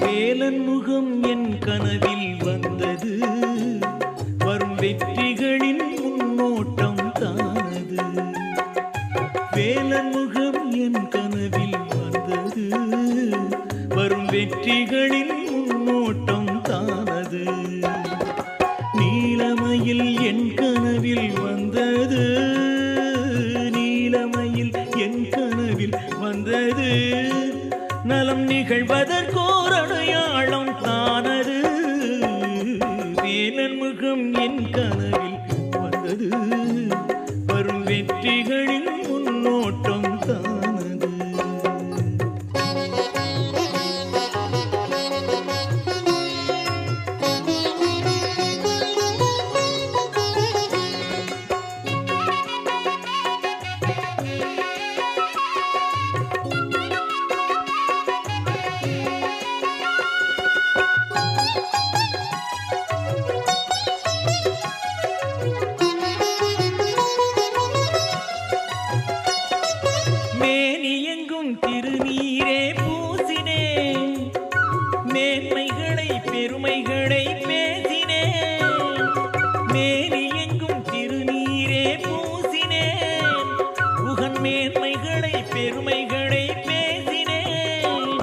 வேலன் முகம் என் கனவில் வந்தது. வரும் வெற்றிகளின் முன்னோட்டம் தானது. வேலன் முகம் என் வரும் வெற்றிகளின் முன்னோட்டம் தானது. நீலமையில் என் கனவில் வந்தது. நீலமையில் என் கனவில் வந்தது. நலம் நிகழ்வதற்கோர் அடையாளம் தானது. வேலன் முகம் என் கனவில் வந்தது. மேன்மைகளை பெருமைகளை பேசினே மேலி எங்கும் திருநீரே பூசினேன். உகன் மேன்மைகளை பெருமைகளை பேசினேன்.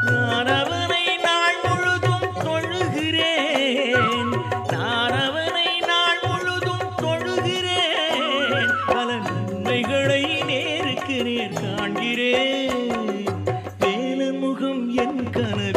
நான் அவனை நாள் முழுதும் தொழுகிறேன். நான் அவனை நாள் முழுதும் தொழுகிறேன். பல நன்மைகளை நேருக்கு நேர் காண்கிறேன். வேலன் என் கனவில்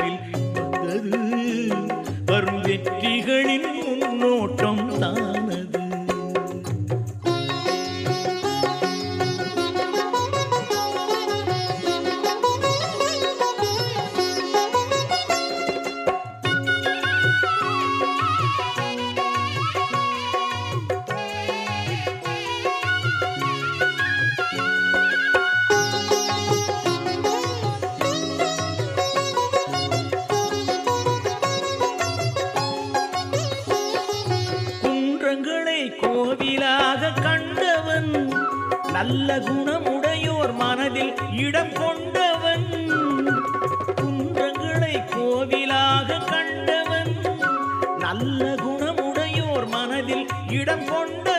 கோவிலாக கண்டவன் நல்ல குணமுடையோர் மனதில் இடம் கொண்டவன். குன்றங்களை கோவிலாக கண்டவன் நல்ல குணமுடையோர் மனதில் இடம் கொண்ட